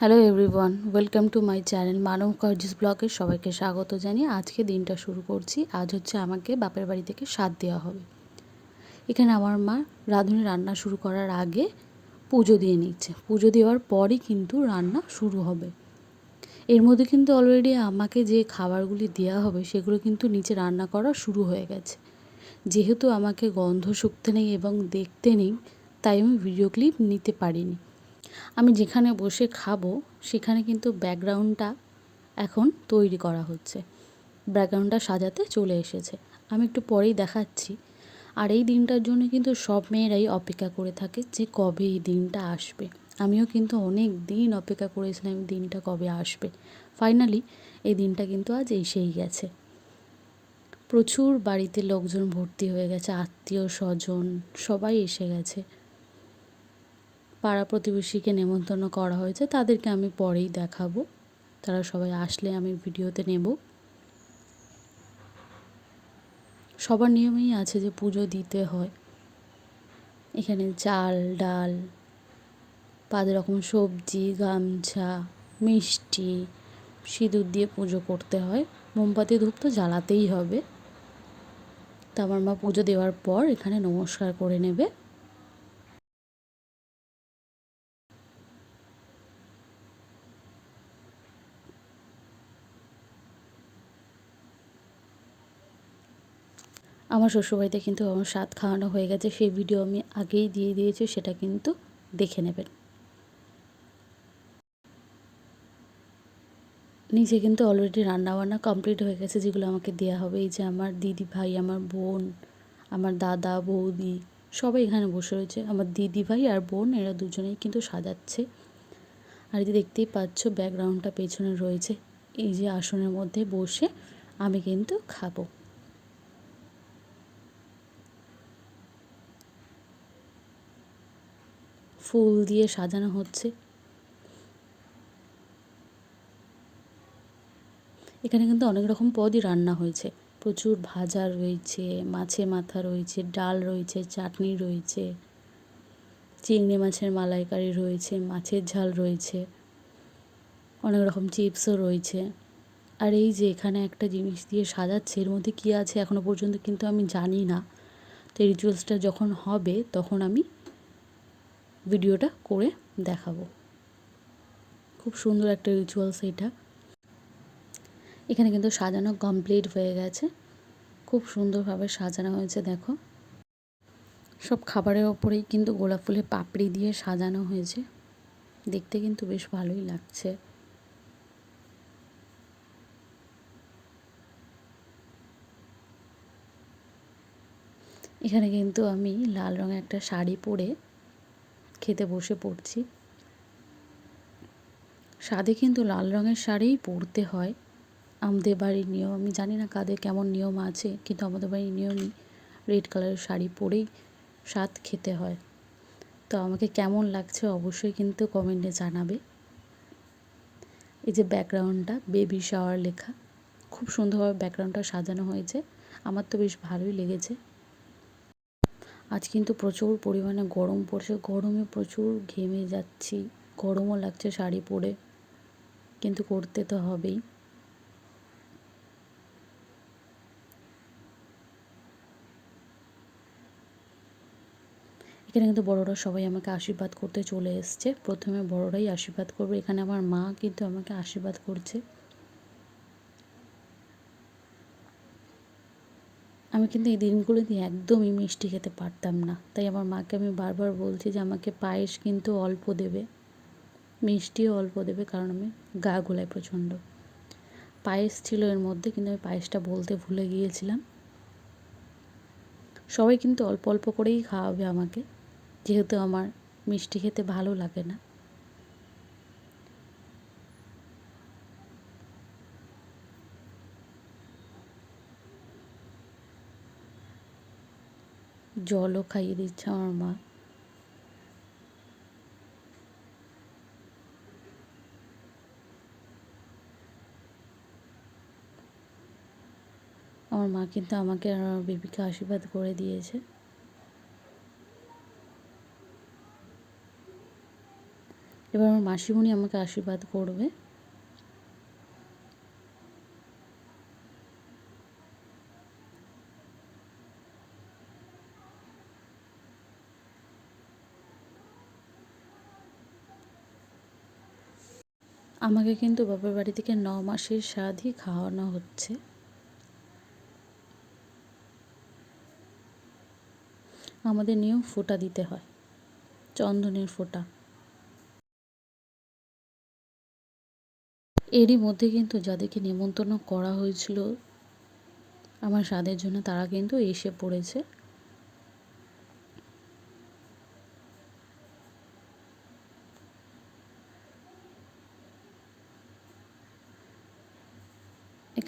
Hello everyone welcome to my channel Manab কার্জিস ব্লগে সবাইকে স্বাগত জানিয়ে আজকে দিনটা শুরু করছি। আজ হচ্ছে আমাকে বাপের বাড়ি থেকে স্বাদ দেওয়া হবে। এখানে আমার মা রাঁধুনি রান্না শুরু করার আগে পুজো দিয়ে নিচ্ছে। পুজো দেওয়ার পরই কিন্তু রান্না শুরু হবে। এর মধ্যে কিন্তু অলরেডি আমাকে যে খাবারগুলি দেওয়া হবে সেগুলো কিন্তু নিচে রান্না করা শুরু হয়ে গেছে। যেহেতু আমাকে গন্ধ শুকতে নেই এবং দেখতে নেই, তাই আমি ভিডিও ক্লিপ নিতে পারিনি। আমি যেখানে বসে খাব, সেখানে কিন্তু ব্যাকগ্রাউন্ডটা এখন তৈরি করা হচ্ছে। ব্যাকগ্রাউন্ডটা সাজাতে চলে এসেছে। আমি একটু পরেই দেখাচ্ছি। আর এই দিনটার জন্য কিন্তু সব মেয়েরাই অপেক্ষা করে থাকে যে কবে এই দিনটা আসবে। আমিও কিন্তু অনেক দিন অপেক্ষা করেছিলাম দিনটা কবে আসবে। ফাইনালি এই দিনটা কিন্তু আজ এসেই গেছে। প্রচুর বাড়িতে লোকজন ভর্তি হয়ে গেছে, আত্মীয় স্বজন সবাই এসে গেছে। পাড়া প্রতিবেশীকে নেমন্তন্ন করা হয়েছে, তাদেরকে আমি পরেই দেখাবো। তারা সবাই আসলে আমি ভিডিওতে নেব। সবার নিয়মেই আছে যে পুজো দিতে হয়। এখানে চাল, ডাল, পাঁচ রকম সবজি, গামছা, মিষ্টি, সিঁদুর দিয়ে পুজো করতে হয়। মোমবাতি, ধূপ তো জ্বালাতেই হবে। তা আমার মা পুজো দেওয়ার পর এখানে নমস্কার করে নেবে। আমার শ্বশুরবাড়িতে কিন্তু আমার স্বাদ খাওয়ানো হয়ে গেছে, সেই ভিডিও আমি আগেই দিয়ে দিয়েছি, সেটা কিন্তু দেখে নেবেন। নিচে কিন্তু অলরেডি রান্নাবান্না কমপ্লিট হয়ে গেছে, যেগুলো আমাকে দেওয়া হবে। এই যে আমার দিদি ভাই, আমার বোন, আমার দাদা, বৌদি, সবাই এখানে বসে রয়েছে। আমার দিদি ভাই আর বোন, এরা দুজনেই কিন্তু সাজাচ্ছে। আর এই যে দেখতেই পাচ্ছ ব্যাকগ্রাউন্ডটা পেছনে রয়েছে। এই যে আসনের মধ্যে বসে আমি কিন্তু খাব। ফুল দিয়ে সাজানো হচ্ছে। এখানে কিন্তু অনেক রকম পদই রান্না হয়েছে। প্রচুর ভাজা রয়েছে, মাছে মাথা রয়েছে, ডাল রয়েছে, চাটনি রয়েছে, চিংড়ি মাছের মালাইকারি রয়েছে, মাছের ঝাল রয়েছে, অনেক রকম চিপসও রয়েছে। আর এই যে এখানে একটা জিনিস দিয়ে সাজাচ্ছে, এর মধ্যে কী আছে এখনও পর্যন্ত কিন্তু আমি জানি না। তো রিচুয়ালসটা যখন হবে, তখন আমি ভিডিওটা করে দেখাবো। খুব সুন্দর একটা রিচুয়ালস এটা। এখানে কিন্তু সাজানো কমপ্লিট হয়ে গেছে। খুব সুন্দরভাবে সাজানো হয়েছে, দেখো। সব খাবারের ওপরেই কিন্তু গোলাপ ফুলের পাপড়ি দিয়ে সাজানো হয়েছে। দেখতে কিন্তু বেশ ভালোই লাগছে। এখানে কিন্তু আমি লাল রঙের একটা শাড়ি পরে খেতে বসে পড়ছি। স্বাদে কিন্তু লাল রঙের শাড়িই পরতে হয়। আমাদের বাড়ির নিয়ম, আমি জানি না কাদের কেমন নিয়ম আছে, কিন্তু আমাদের বাড়ির নিয়মই রেড কালারের শাড়ি পরেই স্বাদ খেতে হয়। তো আমাকে কেমন লাগছে অবশ্যই কিন্তু কমেন্টে জানাবে। এই যে ব্যাকগ্রাউন্ডটা, বেবি শাওয়ার লেখা, খুব সুন্দরভাবে ব্যাকগ্রাউন্ডটা সাজানো হয়েছে। আমার তো বেশ ভালোই লেগেছে। আজ কিন্তু প্রচুর পরিমাণে গরম পড়ছে। গরমে প্রচুর ঘেমে যাচ্ছি। গরমও লাগছে শাড়ি পরে। কিন্তু করতে তো হবেই। এখানে কিন্তু বড়রা সবাই আমাকে আশীর্বাদ করতে চলে এসছে। প্রথমে বড়রাই আশীর্বাদ করবে। এখানে আমার মা কিন্তু আমাকে আশীর্বাদ করছে। আমি কিন্তু এই দিনগুলোতে একদমই মিষ্টি খেতে পারতাম না। তাই আমার মাকে আমি বারবার বলছি যে আমাকে পায়েস কিন্তু অল্প দেবে। মিষ্টিও অল্প দেবে কারণ আমি গা গোলাই প্রচণ্ড। পায়েস ছিল এর মধ্যে কিন্তু আমি পায়েসটা বলতে ভুলে গিয়েছিলাম। সবাই কিন্তু অল্প অল্প করেই খাওয়াবে আমাকে। যেহেতু আমার মিষ্টি খেতে ভালো লাগে না। জলও খাইয়ে দিচ্ছে আমার মা। আমার মা কিন্তু আমাকে আর আমার বেবিকে আশীর্বাদ করে দিয়েছে। এবার আমার মাসিমণি আমাকে আশীর্বাদ করবে। আমাকে কিন্তু বাবার বাড়ি থেকে ন মাসের স্বাদই খাওয়ানো হচ্ছে। আমাদের নিয়ম ফোঁটা দিতে হয়। চন্দনের ফোঁটা। এরই মধ্যে কিন্তু যাদেরকে নেমন্তন্ন করা হয়েছিল, আমার স্বাদের জন্য তারা কিন্তু এসে পড়েছে।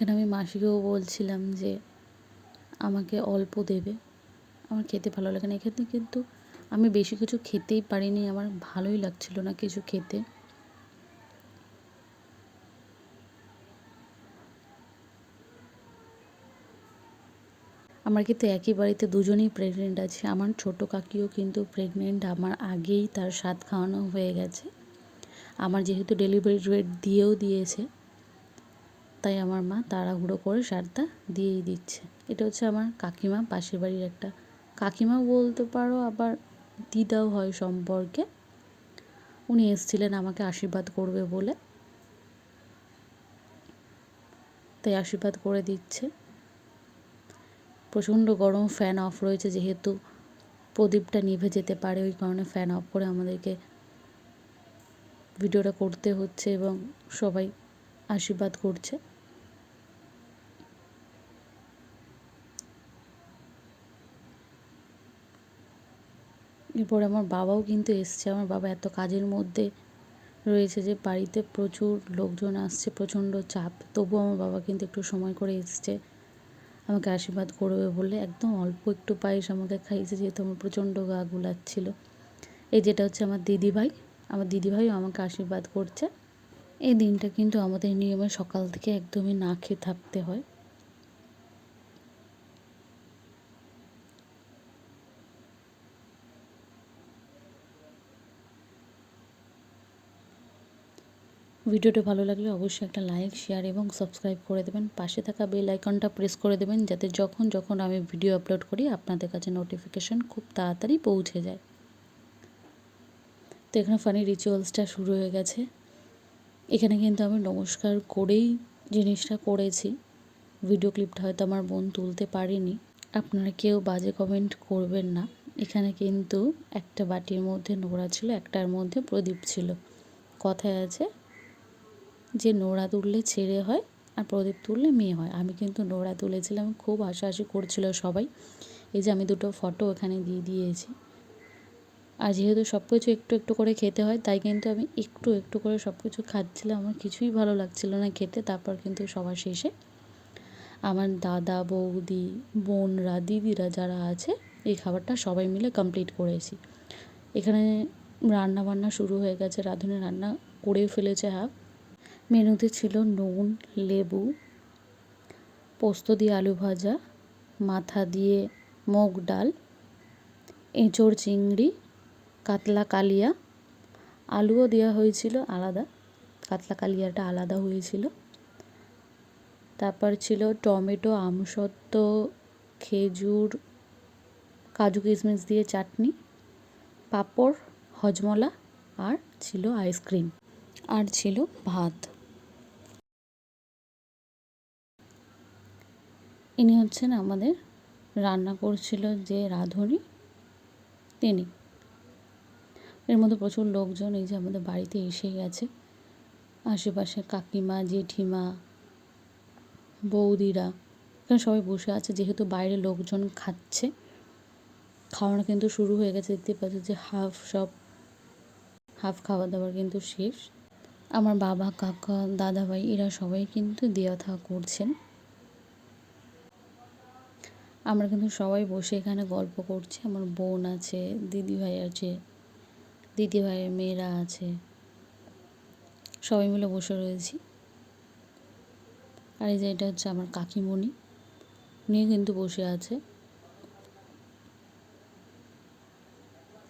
এখানে আমি মাসিকেও বলছিলাম যে আমাকে অল্প দেবে। আমার খেতে ভালো লাগে না। এখানে কিন্তু আমি বেশি কিছু খেতেই পারিনি। আমার ভালোই লাগছিল না কিছু খেতে। আমার কিন্তু একই বাড়িতে দুজনেই প্রেগনেন্ট আছে। আমার ছোট কাকিও কিন্তু প্রেগনেন্ট আমার আগেই তার স্বাদ খাওয়ানো হয়ে গেছে। আমার যেহেতু ডেলিভারি রেট দিয়েও দিয়েছে। তাই আমার মা তাড়াহুড়ো করে সারটা দিয়েই দিচ্ছে। এটা হচ্ছে আমার কাকিমা পাশের বাড়ির একটা কাকিমা বলতে পারো, আবার দিদাও হয় সম্পর্কে। উনি এসছিলেন আমাকে আশীর্বাদ করবে বলে। তাই আশীর্বাদ করে দিচ্ছে। প্রচণ্ড গরম ফ্যান অফ রয়েছে, যেহেতু প্রদীপটা নিভে যেতে পারে, ওই কারণে ফ্যান অফ করে আমাদেরকে ভিডিওটা করতে হচ্ছে এবং সবাই আশীর্বাদ করছে। এরপর আমার বাবাও কিন্তু এসছে। আমার বাবা এত কাজের মধ্যে রয়েছে যে বাড়িতে প্রচুর লোকজন আসছে, প্রচণ্ড চাপ। তবুও আমার বাবা কিন্তু একটু সময় করে এসছে। আমাকে আশীর্বাদ করবে বলে একদম অল্প একটু পায়েস আমাকে খাইয়েছে যেহেতু আমার প্রচণ্ড গা গুলাচ্ছিল। এই যেটা হচ্ছে আমার দিদিভাই। আমার দিদিভাইও আমাকে আশীর্বাদ করছে। এই দিনটা কিন্তু আমাদের নিয়মে সকাল থেকে একদমই না খেয়ে থাকতে হয়। ভিডিওটা ভালো লাগলে অবশ্যই একটা লাইক শেয়ার এবং সাবস্ক্রাইব করে দেবেন। পাশে থাকা বেল আইকনটা প্রেস করে দেবেন যাতে যখন যখন আমি ভিডিও আপলোড করি আপনাদের কাছে নোটিফিকেশান খুব তাড়াতাড়ি পৌঁছে যায়। তো এখানে ফানি রিচুয়ালসটা শুরু হয়ে গেছে। এখানে কিন্তু আমি নমস্কার করেই জিনিসটা করেছি। ভিডিও ক্লিপটা হয়তো আমার বোন তুলতে পারিনি। আপনারা কেউ বাজে কমেন্ট করবেন না। এখানে কিন্তু একটা বাটির মধ্যে নোড়া ছিল, একটার মধ্যে প্রদীপ ছিল। কথায় আছে যে নোড়া তুললে ছেড়ে হয় আর প্রদীপ তুললে মেয়ে হয়। আমি কিন্তু নোড়া তুলেছিলাম, খুব হাসাহাসি করছিল সবাই। এই যে আমি দুটো ফটো এখানে দিয়ে দিয়েছি। আর যেহেতু সব কিছু একটু একটু করে খেতে হয়, তাই কিন্তু আমি একটু একটু করে সব কিছু খাচ্ছিলাম। আমার কিছুই ভালো লাগছিল না খেতে। তারপর কিন্তু সবার শেষে আমার দাদা, বৌদি, বোনরা, দিদিরা যারা আছে, এই খাবারটা সবাই মিলে কমপ্লিট করেছি। এখানে রান্না বান্না শুরু হয়ে গেছে। রাঁধুনি রান্না করেও ফেলেছে হাফ মেনুতে ছিল নুন, লেবু, পোস্ত দিয়ে আলু ভাজা, মাথা দিয়ে মুগ ডাল, এঁচোড় চিংড়ি, কাতলা কালিয়া। আলুও দেওয়া হয়েছিল আলাদা, কাতলা কালিয়াটা আলাদা হয়েছিল। তারপর ছিল টমেটো, আমসত্ত্ব, খেজুর, কাজু কিশমিশ দিয়ে চাটনি, পাঁপড়, হজমলা, আর ছিল আইসক্রিম। আর ছিল ভাত। ইনি হচ্ছেন আমাদের রান্না করছিল যে রাঁধুনি, তিনি। এর মধ্যে প্রচুর লোকজন এই যে আমাদের বাড়িতে এসে গেছে আশেপাশে কাকিমা, জেঠিমা, বৌদিরা, এখানে সবাই বসে আছে। যেহেতু বাইরে লোকজন খাচ্ছে, খাওয়ানো কিন্তু শুরু হয়ে গেছে। দেখতে পাচ্ছি যে হাফ সব, হাফ খাওয়া দাওয়ার কিন্তু শেষ। আমার বাবা, কাকা, দাদাভাই, এরা সবাই কিন্তু দেওয়া থাকা করছেন। আমরা কিন্তু সবাই বসে এখানে গল্প করছি। আমার বোন আছে দিদিভাই আছে দিদিভাইয়ের মেয়েরা আছে। সবাই মিলে বসে রয়েছি। আর এই যে এটা হচ্ছে আমার কাকিমণি। উনিও কিন্তু বসে আছে।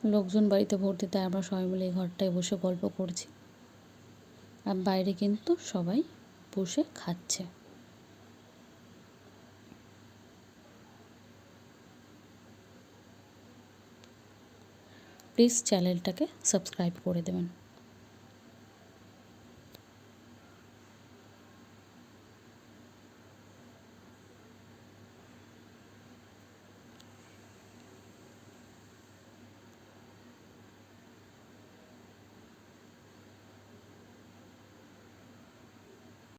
লোকজন বাড়িতে ভর্তি, তাই আমরা সবাই মিলে এই ঘরটায় বসে গল্প করছি। আর বাইরে কিন্তু সবাই বসে খাচ্ছে। প্লিজ চ্যানেলটাকে সাবস্ক্রাইব করে দেবেন।